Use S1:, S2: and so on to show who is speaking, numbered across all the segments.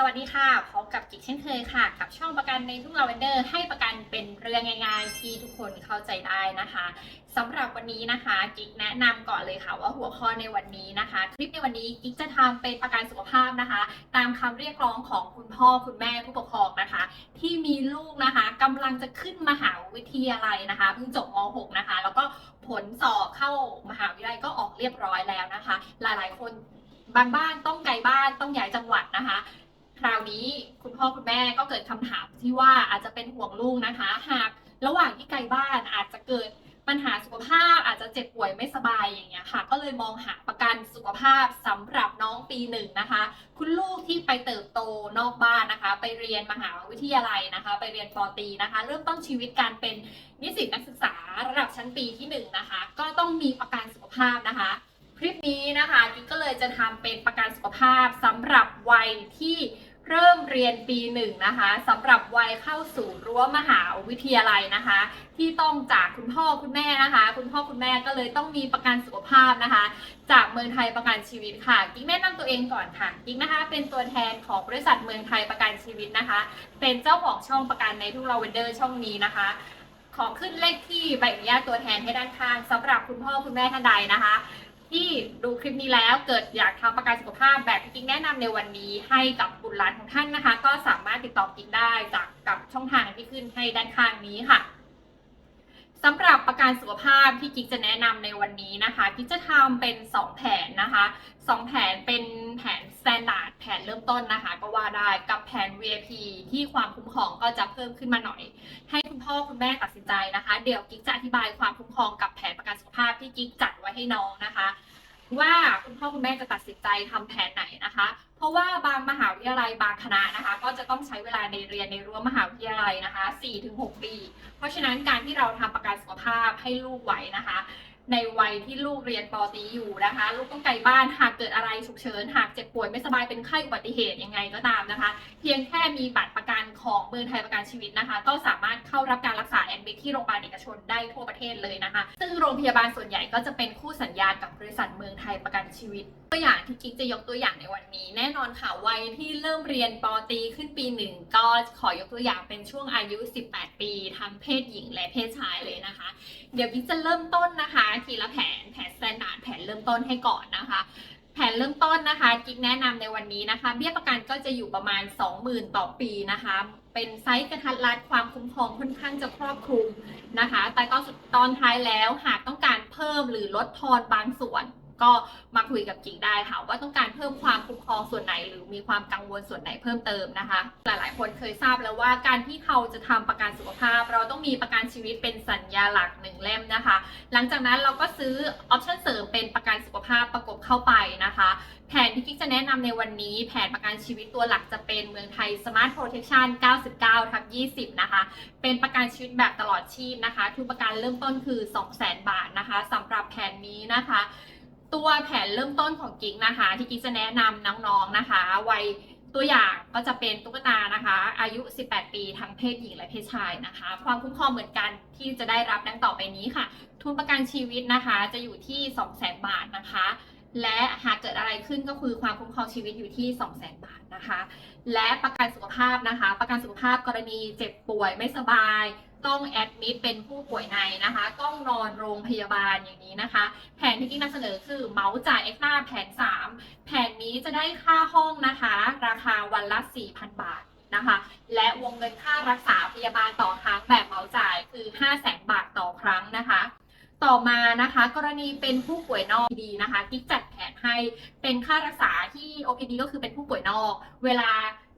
S1: สวัสดีค่ะ พบกับกิ๊กเช่นเคยค่ะ กับช่องประกันในทุ่งลาเวนเดอร์ให้ประกันเป็นเรื่องง่ายๆที่ทุกคนเข้าใจได้นะคะสำหรับวันนี้นะคะกิกแนะนำก่อนเลยค่ะว่าหัวข้อในวันนี้นะคะ คลิปในวันนี้กิกจะทำเป็นประกันสุขภาพนะคะ ตามคำเรียกร้องของคุณพ่อคุณแม่ผู้ปกครองนะคะ ที่มีลูกนะคะกำลังจะขึ้นมหาวิทยาลัยนะคะเพิ่งจบม .6 นะคะ แล้วก็ผลสอบเข้ามหาวิทยาลัยก็ออกเรียบร้อยแล้วนะคะ หลายๆ คนบางบ้านต้องไกลบ้านต้องย้ายจังหวัดนะคะ คราวนี้คุณพ่อคุณแม่ก็เกิดคำถามที่ว่าอาจจะเป็นห่วงลูกนะคะ หากระหว่างที่ไกลบ้านอาจจะเกิดปัญหาสุขภาพอาจจะเจ็บป่วยไม่สบายอย่างเงี้ยค่ะ ก็เลยมองหาประกันสุขภาพสำหรับน้องปีหนึ่งนะคะ คุณลูกที่ไปเติบโตนอกบ้านนะคะ ไปเรียนมหาวิทยาลัยนะคะ ไปเรียนปอตีนะคะ เริ่มต้นชีวิตการเป็นนิสิตนักศึกษาระดับชั้นปีที่หนึ่งนะคะ ก็ต้องมีประกันสุขภาพนะคะ คลิปนี้นะคะกิ๊กก็เลยจะทำเป็นประกันสุขภาพสำหรับวัยที่ เริ่มเรียนปีหนึ่งนะคะสำหรับวัยเข้าสู่รั้วมหาวิทยาลัยนะคะ ที่ต้องจากคุณพ่อคุณแม่นะคะ คุณพ่อคุณแม่ก็เลยต้องมีประกันสุขภาพนะคะ จากเมืองไทยประกันชีวิตค่ะ กิ๊กแนะนำตัวเองก่อนค่ะกิ๊กนะคะเป็นตัวแทนของบริษัทเมืองไทยประกันชีวิตนะคะ เป็นเจ้าของช่องประกันในทุกเราเวนเดอร์ช่องนี้นะคะขอขึ้นเลขที่ใบอนุญาตตัวแทนให้ด้านข้างสำหรับคุณพ่อคุณแม่ท่านใดนะคะ ที่ดูคลิปนี้แล้วเกิดอยากทำประกันสุขภาพแบบที่กิ๊กแนะนำในวันนี้ให้กับบุตรหลานของท่านนะคะ ก็สามารถติดต่อกิ๊กได้จากกับช่องทางที่ขึ้นให้ด้านข้างนี้ค่ะ สำหรับประกันสุขภาพที่กิ๊กจะแนะนำในวันนี้นะคะกิ๊กจะทำเป็น 2 แผนนะคะสองแผนเป็นแผน standard แผนเริ่มต้นนะคะ ก็ว่าได้กับแผน VIP ที่ความคุ้มครองก็จะเพิ่มขึ้นมาหน่อย ให้คุณพ่อคุณแม่ตัดสินใจนะคะ เดี๋ยวกิ๊กจะอธิบายความคุ้มครองกับแผนประกันสุขภาพที่กิ๊กจัดไว้ให้น้องนะคะ ว่าคุณพ่อคุณแม่จะตัดสินใจทำแผนไหนนะคะ เพราะว่าบางมหาวิทยาลัยบางคณะนะคะ ก็จะต้องใช้เวลาในเรียนในรั้วมหาวิทยาลัยนะคะ4-6 ปี เพราะฉะนั้นการที่เราทำประกันสุขภาพให้ลูกไว้นะคะ ในวัยที่ลูกเรียนปอตีอยู่นะคะ ลูกต้องไกลบ้านหากเกิดอะไรฉุกเฉิน หากเจ็บป่วยไม่สบายเป็นไข้อุบัติเหตุยังไงก็ตามนะคะ เพียงแค่มีบัตรประกันของเมืองไทยประกันชีวิตนะคะ ก็สามารถเข้ารับการรักษาแอดมิทที่โรงพยาบาลเอกชนได้ทั่วประเทศเลยนะคะ ซึ่งโรงพยาบาลส่วนใหญ่ก็จะเป็นคู่สัญญากับบริษัทเมืองไทยประกันชีวิตตัวอย่างที่กิ๊กจะยกตัวอย่างในวันนี้ แน่นอนค่ะวัยที่เริ่มเรียนปอตีขึ้นปีหนึ่งก็ขอยกตัวอย่างเป็นช่วงอายุ 18 ปีทั้งเพศหญิงและเพศชายเลยนะคะ เดี๋ยวบิ๊กจะเริ่มต้นนะคะทีละแผนแผนสแตนดาร์ดแผนเริ่มต้นให้ก่อนนะคะแผนเริ่มต้นนะคะกิ๊กแนะนำในวันนี้นะคะ เบี้ยประกันก็จะอยู่ประมาณ 20,000 ต่อปีนะคะ เป็นไซส์กระทัดรัดความคุ้มครองค่อนข้างจะครอบคลุมนะคะ แต่ก็ตอนท้ายแล้วหากต้องการเพิ่มหรือลดทอนบางส่วน ก็มาคุยกับกิ๊กได้ค่ะว่าต้องการเพิ่มความคุ้มครองส่วนไหน หรือมีความกังวลส่วนไหนเพิ่มเติมนะคะ หลายๆ คนเคยทราบแล้วว่าการที่เราจะทำประกันสุขภาพ เราต้องมีประกันชีวิตเป็นสัญญาหลักหนึ่งเล่มนะคะ หลังจากนั้นเราก็ซื้อออปชั่นเสริมเป็นประกันสุขภาพประกบเข้าไปนะคะ แผนที่กิ๊กจะแนะนำในวันนี้ แผนประกันชีวิตตัวหลักจะเป็นเมืองไทย Smart Protection 99ทับ20 นะคะ เป็นประกันชีวิตแบบตลอดชีพนะคะ ทุกประกันเริ่มต้นคือ 200,000 บาทนะคะสำหรับแผนนี้นะคะ ตัวแผนเริ่มต้นของกิ๊กนะคะ ที่กิ๊กจะแนะนำน้องๆนะคะวัยตัวอย่างก็จะเป็นตุ๊กตานะคะ อายุ 18 ปีทั้งเพศหญิงและเพศชายนะคะ ความคุ้มครองเหมือนกันที่จะได้รับดังต่อไปนี้ค่ะ ทุนประกันชีวิตนะคะ จะอยู่ที่ 200,000 บาทนะคะ และหากเกิดอะไรขึ้นก็คือความคุ้มครองชีวิตอยู่ที่ 200,000 บาทนะคะ และประกันสุขภาพนะคะ ประกันสุขภาพกรณีเจ็บป่วยไม่สบาย ต้องแอดมิดเป็นผู้ป่วยในนะคะ ต้องนอนโรงพยาบาลอย่างนี้นะคะ แผนที่กิ๊กนำเสนอคือเมาส์จ่ายเอ็กซ์ตร้าแผน 3 แผนนี้จะได้ค่าห้องนะคะ ราคาวันละ 4,000 บาทนะคะ และวงเงินค่ารักษาพยาบาลต่อครั้งแบบเมาส์จ่ายคือ 500,000บาทต่อครั้งนะคะต่อมานะคะ กรณีเป็นผู้ป่วยนอกดีนะคะกิ๊กจัดแผนให้เป็นค่ารักษาที่ OPD ก็คือเป็นผู้ป่วยนอก เวลา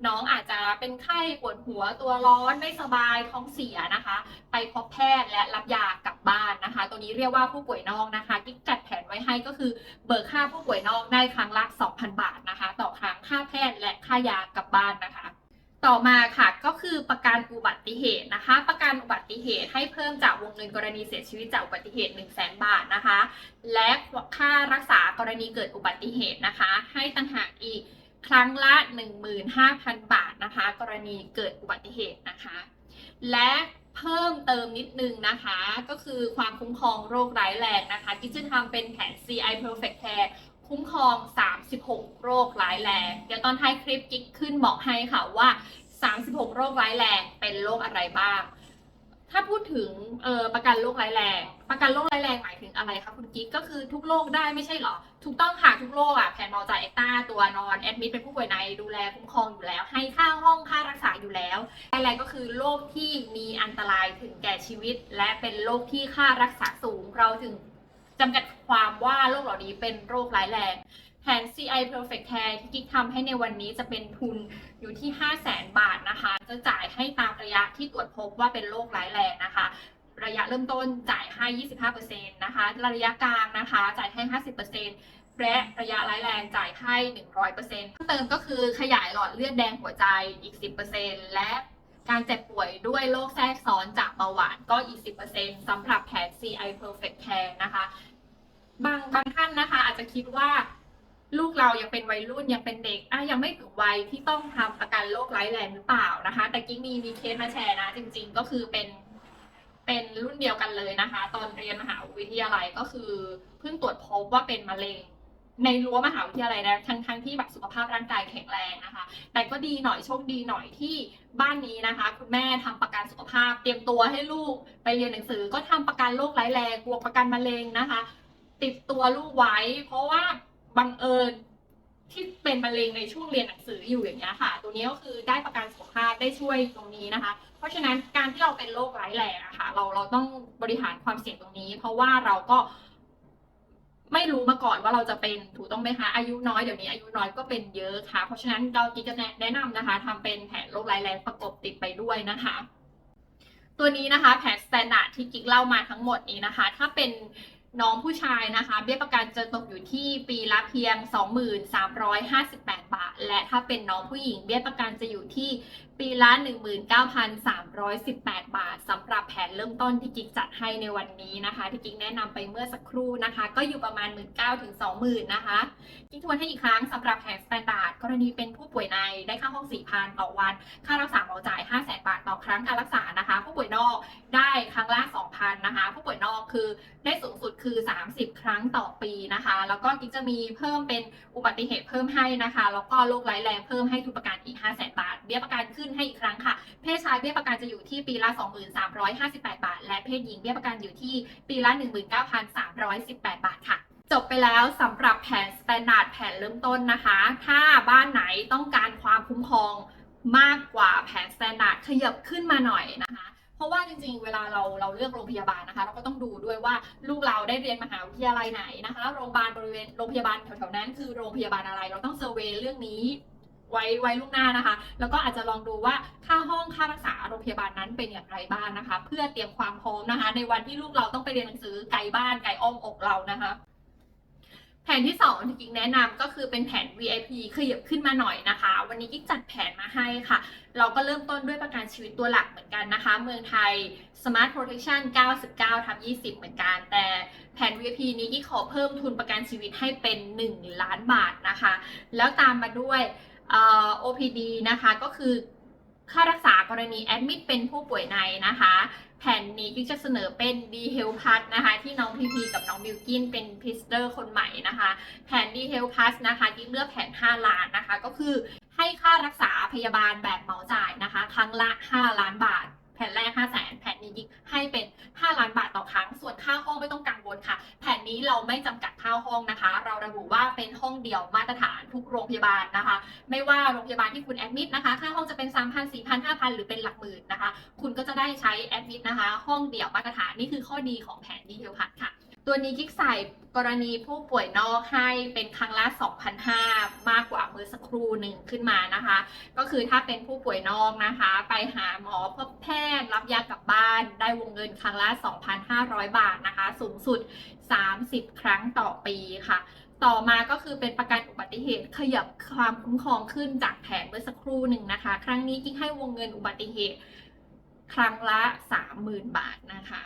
S1: น้องอาจจะเป็นไข้ปวดหัวตัวร้อนไม่สบายท้องเสียนะคะ ไปพบแพทย์และรับยากลับบ้านนะคะ ตัวนี้เรียกว่าผู้ป่วยนอกนะคะกิ๊กจัดแผนไว้ให้ก็คือเบิกค่าผู้ป่วยนอกได้ครั้งละ 2,000 บาทนะคะ ต่อครั้งค่าแพทย์และค่ายากลับบ้านนะคะต่อมาค่ะก็คือประกันอุบัติเหตุนะคะ ประกันอุบัติเหตุให้เพิ่มจากวงเงินกรณีเสียชีวิตจากอุบัติเหตุ 1 0 0 0 0แบาทนะคะ และค่ารักษากรณีเกิดอุบัติเหตุนะคะ ให้ต่างหากอีก ครั้งละ 15,000 บาทนะคะ กรณีเกิดอุบัติเหตุนะคะ และเพิ่มเติมนิดนึงนะคะ ก็คือความคุ้มครองโรคร้ายแรงนะคะที่จะทำเป็นแผน CI Perfect Care คคุ้มครอง 36 โรคร้ายแรง เดี๋ยวตอนท้ายคลิปกิ๊กขึ้นบอกให้ค่ะว่า 36 โรคร้ายแรงเป็นโรคอะไรบ้าง ถ้าพูดถึงออประกันโรคร้ายแรง ประกันโรคร้ายแรงหมายถึงอะไรคะคุณกิ๊กก็คือทุกโรคได้ไม่ใช่เหรอ ถูกต้องค่ะทุกโรคอะแผนมอจ่ายเอ็กต้าตัวนอนแอดมิดเป็นผู้ป่วยในดูแลคุ้มครองอยู่แล้ว ให้ค่าห้องค่ารักษาอยู่แล้วร้ายแรงก็คือโรคที่มีอันตรายถึงแก่ชีวิต และเป็นโรคที่ค่ารักษาสูงเราถึงจำกัดความว่าโรคเหล่านี้เป็นโรคร้ายแรงแผน CI Perfect Care ที่กิ๊กทำให้ในวันนี้จะเป็นทุน อยู่ที่ 5 0 0แสนบาทนะคะ จะจ่ายให้ตามระยะที่ตรวจพบว่าเป็นโรคร้ายแรงนะคะ ระยะเริ่มต้นจ่ายให้ 25%นะคะ ระยะกลางนะคะ จ่ายให้ 50%และระยะร้ายแรงจ่ายให้ 100%เพิ่มเติมก็คือขยายหลอดเลือดแดงหัวใจอีก 10%และการเจ็บป่วยด้วยโรคแทรกซ้อนจากเบาหวานก็อีก 10%สำหรับแผน CI Perfect Care นะคะ บางบางท่านนะคะอาจจะคิดว่า ลูกเรายังเป็นวัยรุ่นยังเป็นเด็กอะยังไม่ถึงวัยที่ต้องทำประกันโรคร้ายแรงหรือเปล่านะคะ แต่กิ๊กมีมีเคสมาแชร์นะ จริง ๆ ก็คือเป็น เป็นรุ่นเดียวกันเลยนะคะ ตอนเรียนมหาวิทยาลัยก็คือเพิ่งตรวจพบว่าเป็นมะเร็งในรั้วมหาวิทยาลัยนะทั้งทั้งที่แบบสุขภาพร่างกายแข็งแรงนะคะ แต่ก็ดีหน่อยโชคดีหน่อยที่บ้านนี้นะคะ คุณแม่ทำประกันสุขภาพ เตรียมตัวให้ลูกไปเรียนหนังสือ ก็ทำประกันโรคร้ายแรงบวประกันมะเร็งนะคะ ติดตัวลูกไว้ เพราะว่า บังเอิญที่เป็นมะเร็งในช่วงเรียนหนังสืออยู่อย่างเงี้ยค่ะ ตัวนี้ก็คือได้ประกันสุขภาพได้ช่วยตรงนี้นะคะ เพราะฉะนั้นการที่เราเป็นโรคร้ายแรงอะค่ะ เราเราต้องบริหารความเสี่ยงตรงนี้ เพราะว่าเราก็ ไม่รู้มาก่อนว่าเราจะเป็นถูกต้องไหมคะอายุน้อยเดี๋ยวนี้อายุน้อยก็เป็นเยอะค่ะ เพราะฉะนั้นเรากิ๊กจะแนะนำนะคะทำเป็นแผนโรคร้ายแรงประกบติดไปด้วยนะคะตัวนี้นะคะแผนสแตนดาร์ดที่กิ๊กเล่ามาทั้งหมดนี้นะคะ ถ้าเป็น น้องผู้ชายนะคะ เบี้ยประกันจะตกอยู่ที่ปีละเพียง 2358 บาท และถ้าเป็นน้องผู้หญิง เบี้ยประกันจะอยู่ที่ ปีละ 19,318 บาทสำหรับแผนเริ่มต้นที่กิ๊กจัดให้ในวันนี้นะคะ ที่กิ๊กแนะนำไปเมื่อสักครู่นะคะ ก็อยู่ประมาณ 19,000ถึง20,000นะคะกิ๊กทวนให้อีกครั้งสำหรับแผนสแตนดาร์ดกรณีเป็นผู้ป่วยในได้ค่าห้อง 4,000 ต่อวัน ค่ารักษาหมอจ่าย 500,000 บาทต่อครั้งการรักษานะคะ ผู้ป่วยนอกได้ครั้งละ2,000นะคะ ผู้ป่วยนอกคือได้สูงสุดคือ 30 ครั้งต่อปีนะคะ แล้วก็กิ๊กจะมีเพิ่มเป็นอุบัติเหตุเพิ่มให้นะคะ แล้วก็โรคร้ายแรงเพิ่มให้ทุกประกันอีก 500,000 บาทเบี้ยประกันขึ้นให้อีกครั้งค่ะ เพศชายเบี้ยประกันจะอยู่ที่ปีละ 2358 บาท และเพศหญิงเบี้ยประกันอยู่ที่ปีละ 19,318 บาทค่ะจบไปแล้วสำหรับแผนสแตนดาร์ดแผนเริ่มต้นนะคะ ถ้าบ้านไหนต้องการความคุ้มครองมากกว่าแผนสแตนดาร์ดขยับขึ้นมาหน่อยนะคะ เพราะว่าจริงๆ เวลาเราเราเลือกโรงพยาบาลนะคะ เราก็ต้องดูด้วยว่าลูกเราได้เรียนมหาวิทยาลัยไหนนะคะ โรงพยาบาลบริเวณโรงพยาบาลแถวๆนั้นคือโรงพยาบาลอะไร เราต้องเซอร์เวยเรื่องนี้ ไว้ไว้ล่วงหน้านะคะ แล้วก็อาจจะลองดูว่าค่าห้องค่ารักษาโรงพยาบาลนั้นเป็นอย่างไรบ้างนะคะ เพื่อเตรียมความพร้อมนะคะ ในวันที่ลูกเราต้องไปเรียนหนังสือไกลบ้านไกลอ้อมอกเรานะคะแผนที่2ที่กิ๊กแนะนำก็คือเป็นแผน VIP ขยับขึ้นมาหน่อยนะคะ วันนี้กิ๊กจัดแผนมาให้ค่ะ เราก็เริ่มต้นด้วยประกันชีวิตตัวหลักเหมือนกันนะคะ เมืองไทย Smart Protection 99ทับ20 เหมือนกัน แต่แผน VIP นี้กิ๊กขอเพิ่มทุนประกันชีวิตให้เป็น 1 ล้านบาทนะคะ แล้วตามมาด้วย OPD นะคะก็คือค่ารักษากรณีแอดมิดเป็นผู้ป่วยในนะคะ แผนนี้กิ๊กจะเสนอเป็น D h e l Plus นะคะ ที่น้องพีพีกับน้องบิวกินเป็นพิสเตอร์คนใหม่นะคะ แผน D h e l Plus นะคะกิ๊กเลือกแผน5 ล้านนะคะ ก็คือให้ค่ารักษาพยาบาลแบบเหมาจ่ายนะคะ ครั้งละ 5 ล้านบาท แผนแรก 5 0 0แสนแผนนี้กิ๊กให้เป็น 5 ล้านบาทต่อครั้ง ส่วนค่าห้องไม่ต้องกังวลค่ะ นี้เราไม่จำกัดค่าห้องนะคะ เราระบุว่าเป็นห้องเดียวมาตรฐานทุกโรงพยาบาลนะคะ ไม่ว่าโรงพยาบาลที่คุณแอดมิดนะคะ ค่าห้องจะเป็น 3,000 4,000 5,000 หรือเป็นหลักหมื่นนะคะ คุณก็จะได้ใช้แอดมิดนะคะ ห้องเดี่ยวมาตรฐานนี่คือข้อดีของแผนดีเทลพัทค่ะ ตัวนี้กิ๊กใส่กรณีผู้ป่วยนอกให้เป็นครั้งละ 2,500 มากกว่ามือสักครู่หนึ่งขึ้นมานะคะ ก็คือถ้าเป็นผู้ป่วยนอกนะคะ ไปหาหมอพบแพทย์รับยากลับบ้าน ได้วงเงินครั้งละ 2,500 บาทนะคะ สูงสุด 30 ครั้งต่อปีค่ะต่อมาก็คือเป็นประกันอุบัติเหตุขยับความคุ้มครองขึ้นจากแผนเมื่อสักครู่หนึ่งนะคะ ครั้งนี้กิ๊กให้วงเงินอุบัติเหตุ ครั้งละ 30,000 บาทนะคะ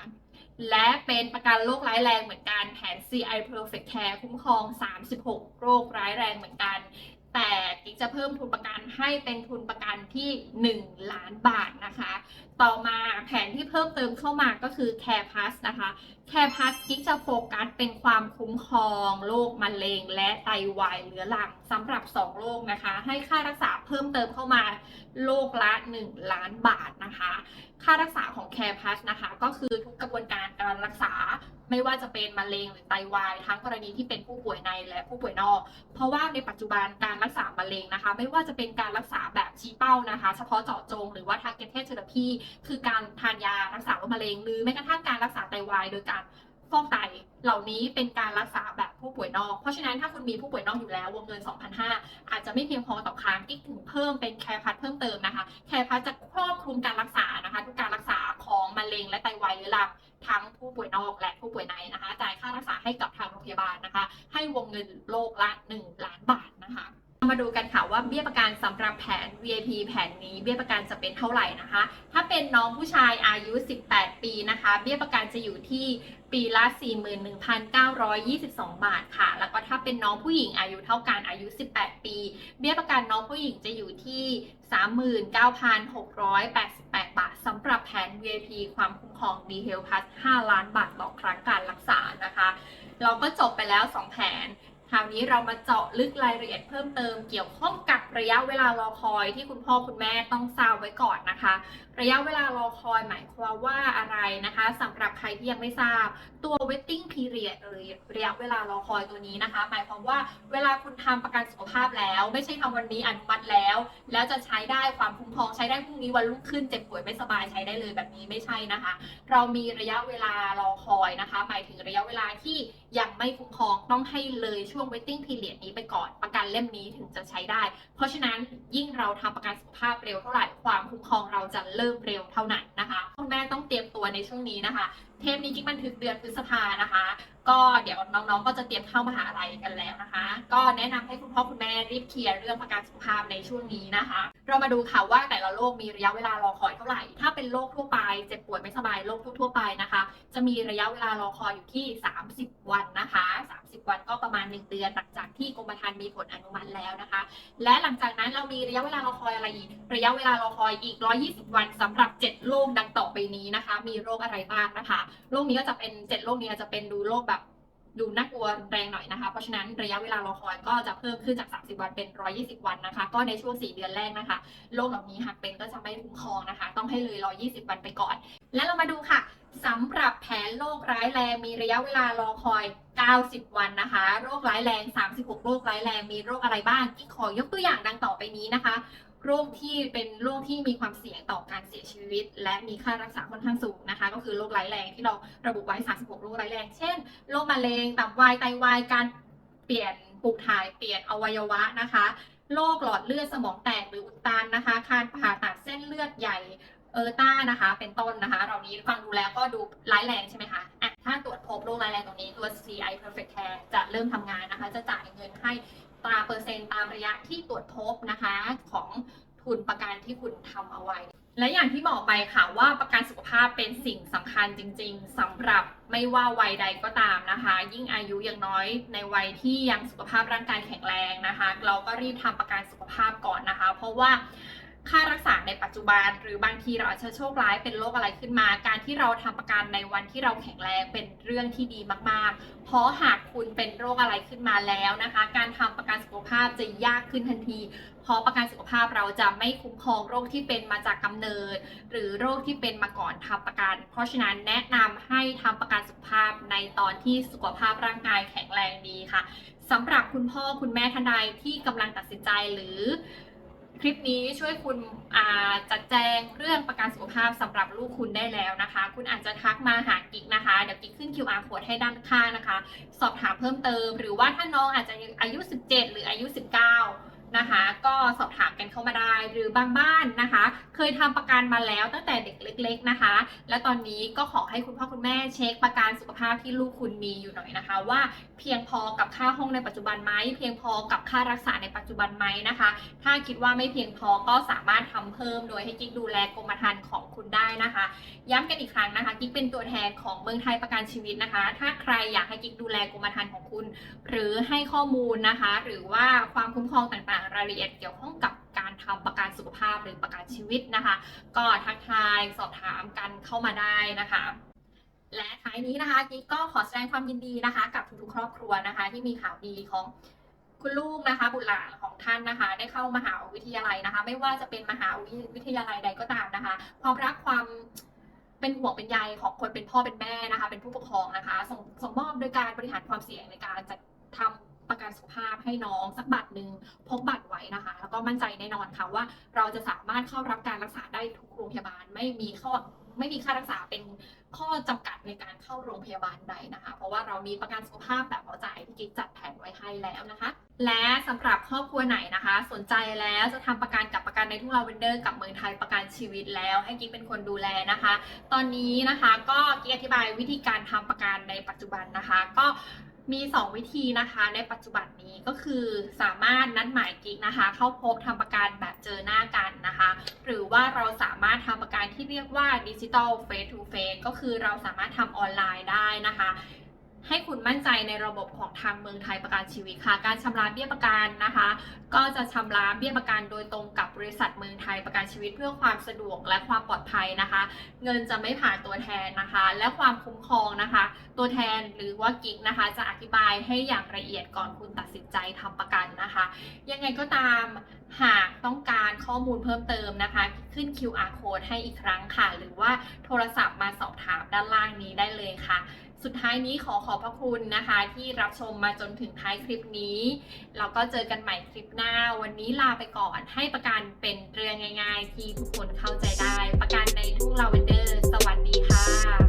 S1: และเป็นประกันโรคร้ายแรงเหมือนกันแผน CI Perfect Care คุ้มครอง 36 โรคร้ายแรงเหมือนกัน แต่กิ๊กจะเพิ่มทุนประกันให้เป็นทุนประกันที่ 1 ล้านบาทนะคะ ต่อมาแผนที่เพิ่มเติมเข้ามาก็คือ Care Plus นะคะ Care Plus กิ๊กจะโฟกัสเป็นความคุ้มครองโรคมะเร็ง และไตวายเรื้อรังสำหรับ 2 โรคนะคะ ให้ค่ารักษาเพิ่มเติมเข้ามาโรคละ 1 ล้านบาทนะคะ ค่ารักษาของ Care Plus นะคะ ก็คือทุกกระบวนการการรักษา ไม่ว่าจะเป็นมะเร็งหรือไตวาย ทั้งกรณีที่เป็นผู้ป่วยในและผู้ป่วยนอก เพราะว่าในปัจจุบันการรักษามะเร็งนะคะ ไม่ว่าจะเป็นการรักษาแบบชี้เป้านะคะ เฉพาะเจาะจงหรือว่า targeted therapy คือการทานยารักษาโรคมะเร็ง หรือแม้กระทั่งการรักษาไตวายโดยการฟอกไตเหล่านี้เป็นการรักษาแบบผู้ป่วยนอก เพราะฉะนั้นถ้าคุณมีผู้ป่วยนอกอยู่แล้ววงเงิน 2,500 อาจจะไม่เพียงพอต่อครั้งกิ๊กถึงเพิ่มเป็นแคร์พัทเพิ่มเติมนะคะ แคร์พัทจะครอบคลุมการรักษานะคะ ทุกการรักษาของมะเร็งและไตวายเรื้อรัง ทั้งผู้ป่วยนอกและผู้ป่วยในนะคะ จ่ายค่ารักษาให้กับทางโรงพยาบาลนะคะ ให้วงเงินโลกละ 1 ล้านบาทนะคะ มาดูกันค่ะว่าเบี้ยประกันสำหรับแผน VIP แผนนี้เบี้ยประกันจะเป็นเท่าไหร่นะคะ ถ้าเป็นน้องผู้ชายอายุ 18 ปีนะคะ เบี้ยประกันจะอยู่ที่ปีละ 41,922 บาทค่ะ แล้วก็ถ้าเป็นน้องผู้หญิงอายุเท่ากันอายุ 18 ปี เบี้ยประกันน้องผู้หญิงจะอยู่ที่ 39,688 บาทสำหรับแผน VIP ความคุ้มครอง d h e a l Plus 5 ล้านบาทต่อครั้งการรักษานะคะ เราก็จบไปแล้ว 2 แผน คราวนี้เรามาเจาะลึกรายละเอียดเพิ่มเติมเกี่ยวข้องกับระยะเวลารอคอยที่คุณพ่อคุณแม่ต้องทราบไว้ก่อนนะคะ ระยะเวลารอคอยหมายความว่าอะไรนะคะสำหรับใครที่ยังไม่ทราบตัว waiting period หรือระยะเวลารอคอยตัวนี้นะคะ หมายความว่าเวลาคุณทำประกันสุขภาพแล้ว ไม่ใช่ทำวันนี้อนุมัติแล้ว แล้วจะใช้ได้ความคุ้มครองใช้ได้พรุ่งนี้วันรุ่งขึ้นเจ็บป่วยไม่สบายใช้ได้เลยแบบนี้ไม่ใช่นะคะ เรามีระยะเวลารอคอยนะคะ หมายถึงระยะเวลาที่ ยังไม่คุ้มครองต้องให้เลยช่วง waiting period นี้ไปก่อนประกันเล่มนี้ถึงจะใช้ได้ เพราะฉะนั้นยิ่งเราทำประกันสุขภาพเร็วเท่าไหร่ความคุ้มครองเราจะเริ่มเร็วเท่านั้นนะคะคุณแม่ต้องเตรียมตัวในช่วงนี้นะคะ เทปนี้กิ๊กบันทึกเดือนพฤษภานะคะ ก็เดี๋ยวน้องๆ ก็จะเตรียมเข้ามหาลัยกันแล้วนะคะ ก็แนะนำให้คุณพ่อคุณแม่รีบเคลียร์เรื่องประกันสุขภาพในช่วงนี้นะคะ เรามาดูค่ะว่าแต่ละโรคมีระยะเวลารอคอยเท่าไหร่ ถ้าเป็นโรคทั่วไปเจ็บป่วยไม่สบายโรคทั่วไปนะคะ จะมีระยะเวลารอคอยอยู่ที่ 30 วันนะคะ 30 วันก็ประมาณ 1 เดือนหลังจากที่กรมธรรม์มีผลอนุมัติแล้วนะคะ และหลังจากนั้นเรามีระยะเวลารอคอยอะไรอีก ระยะเวลารอคอยอีก 120 วันสำหรับ 7 โรคดังต่อไปนี้นะคะ มีโรคอะไรบ้างนะคะโรคนี้ก็จะเป็น7โรคนี้จะเป็นดูโรคแบบดูน่ากลัวแรงหน่อยนะคะ เพราะฉะนั้นระยะเวลารอคอยก็จะเพิ่มขึ้นจาก 30 วันเป็น 120 วันนะคะ ก็ในช่วง 4 เดือนแรกนะคะโรคเหล่านี้หากเป็นก็จะไม่คุ้มครองนะคะ ต้องให้เลย 120 วันไปก่อน และเรามาดูค่ะสำหรับแผนโรคร้ายแรงมีระยะเวลารอคอย 90 วันนะคะ โรคร้ายแรง 36 โรคร้ายแรงมีโรคอะไรบ้างที่ขอยกตัวอย่างดังต่อไปนี้นะคะ โรคที่เป็นโรคที่มีความเสี่ยงต่อการเสียชีวิต และมีค่ารักษาค่อนข้างสูงนะคะ ก็คือโรคร้ายแรงที่เราระบุไว้ 36 โรคร้ายแรง เช่น โรคมะเร็ง ตับวาย ไตวาย การเปลี่ยนปลูกถ่าย เปลี่ยนอวัยวะนะคะ โรคหลอดเลือดสมองแตกหรืออุดตันนะคะ การผ่าตัดเส้นเลือดใหญ่เออร์ต้านะคะ เป็นต้นนะคะ เหล่านี้ฟังดูแล้วก็ดูร้ายแรงใช่ไหมคะอะถ้าตรวจพบโรคร้ายแรงตรงนี้ตัว CI Perfect Care จะเริ่มทำงานนะคะ จะจ่ายเงินให้ ตราเปอร์เซ็นต์ตามระยะที่ตรวจพบนะคะของทุนประกันที่คุณทำเอาไว้ และอย่างที่บอกไปค่ะว่าประกันสุขภาพเป็นสิ่งสำคัญจริง ๆสำหรับไม่ว่าวัยใดก็ตามนะคะ ยิ่งอายุยังน้อยในวัยที่ยังสุขภาพร่างกายแข็งแรงนะคะ เราก็รีบทำประกันสุขภาพก่อนนะคะ เพราะว่า ค่ารักษาในปัจจุบัน หรือบางทีเราอาจจะโชคร้ายเป็นโรคอะไรขึ้นมา การที่เราทำประกันในวันที่เราแข็งแรงเป็นเรื่องที่ดีมากๆ เพราะหากคุณเป็นโรคอะไรขึ้นมาแล้วนะคะ การทำประกันสุขภาพจะยากขึ้นทันทีเพราะประกันสุขภาพเราจะไม่คุ้มครองโรคที่เป็นมาจากกำเนิด หรือโรคที่เป็นมาก่อนทำประกัน เพราะฉะนั้นแนะนำให้ทำประกันสุขภาพในตอนที่สุขภาพร่างกายแข็งแรงดีค่ะสำหรับคุณพ่อคุณแม่ท่านใดที่กำลังตัดสินใจหรือ คลิปนี้ช่วยคุณจัดแจงเรื่องประกันสุขภาพสำหรับลูกคุณได้แล้วนะคะ คุณอาจจะทักมาหากิ๊กนะคะ เดี๋ยวกิ๊กขึ้น QR code ให้ด้านข้างนะคะ สอบถามเพิ่มเติม หรือว่าถ้าน้องอาจจะอายุ 17 หรืออายุ 19 นะคะ ก็สอบถามกันเข้ามาได้หรือบางบ้านนะคะ เคยทำประกันมาแล้วตั้งแต่เด็กเล็ก ๆนะคะ และตอนนี้ก็ขอให้คุณพ่อคุณแม่เช็คประกันสุขภาพที่ลูกคุณมีอยู่หน่อยนะคะ ว่าเพียงพอกับค่าห้องในปัจจุบันไหมเพียงพอกับค่ารักษาในปัจจุบันไหมนะคะ ถ้าคิดว่าไม่เพียงพอก็สามารถทำเพิ่มโดยให้กิ๊กดูแลกรมธรรม์ค นะคะ ย้ำกันอีกครั้งนะคะ กิ๊กเป็นตัวแทนของเมืองไทยประกันชีวิตนะคะ ถ้าใครอยากให้กิ๊กดูแลกรมธรรม์ของคุณ หรือให้ข้อมูลนะคะ หรือว่าความคุ้มครองต่างๆ รายละเอียดเกี่ยวข้องกับการทำประกันสุขภาพหรือประกันชีวิตนะคะ ก็ทักทายสอบถามกันเข้ามาได้นะคะและท้ายนี้นะคะกิ๊กก็ขอแสดงความยินดีนะคะ กับทุกๆครอบครัวนะคะ ที่มีข่าวดีของ คุณลูกนะคะ บุตรหลานของท่านนะคะ ได้เข้ามหาวิทยาลัยนะคะ ไม่ว่าจะเป็นมหาวิทยาลัยใดก็ตามนะคะ ความรักความเป็นห่วงเป็นใยของคนเป็นพ่อเป็นแม่นะคะ เป็นผู้ปกครองนะคะส่งส่งมอบโดยการบริหารความเสี่ยงในการจัดทำประกันสุขภาพให้น้องสักบัตรหนึ่งพกบัตรไว้นะคะ แล้วก็มั่นใจแน่นอนค่ะว่า เราจะสามารถเข้ารับการรักษาได้ทุกโรงพยาบาลไม่มีข้อไม่มีค่ารักษาเป็น ข้อจำกัดในการเข้าโรงพยาบาลใดนะคะ เพราะว่าเรามีประกันสุขภาพแบบหัวใจที่กิ๊กจัดแผนไว้ให้แล้วนะคะ และสำหรับครอบครัวไหนนะคะ สนใจแล้วจะทำประกันกับประกันในทุ่งลาเวนเดอร์กับเมืองไทยประกันชีวิตแล้วให้กิ๊กเป็นคนดูแลนะคะ ตอนนี้นะคะก็กิ๊กอธิบายวิธีการทำประกันในปัจจุบันนะคะ ก็ มี 2 วิธีนะคะในปัจจุบันนี้ก็คือสามารถนัดหมายกิ๊กนะคะ เข้าพบทำประกันแบบเจอหน้ากันนะคะ หรือว่าเราสามารถทำประกันที่เรียกว่าดิจิทัลเฟสทูเฟสก็คือเราสามารถทำออนไลน์ได้นะคะ ให้คุณมั่นใจในระบบของทางเมืองไทยประกันชีวิตค่ะ การชำระเบี้ยประกันนะคะ ก็จะชำระเบี้ยประกันโดยตรงกับบริษัทเมืองไทยประกันชีวิตเพื่อความสะดวกและความปลอดภัยนะคะ เงินจะไม่ผ่านตัวแทนนะคะ และความคุ้มครองนะคะ ตัวแทนหรือว่ากิ๊กนะคะ จะอธิบายให้อย่างละเอียดก่อนคุณตัดสินใจทำประกันนะคะ ยังไงก็ตามหากต้องการข้อมูลเพิ่มเติมนะคะ ขึ้น QR code ให้อีกครั้งค่ะ หรือว่าโทรศัพท์มาสอบถามด้านล่างนี้ได้เลยค่ะสุดท้ายนี้ขอขอบพระคุณนะคะ ที่รับชมมาจนถึงท้ายคลิปนี้แล้วก็เจอกันใหม่คลิปหน้า วันนี้ลาไปก่อนให้ประกันเป็นเรื่องง่าย ๆ ที่ทุกคนเข้าใจได้ ประกันในทุ่งลาเวนเดอร์ สวัสดีค่ะ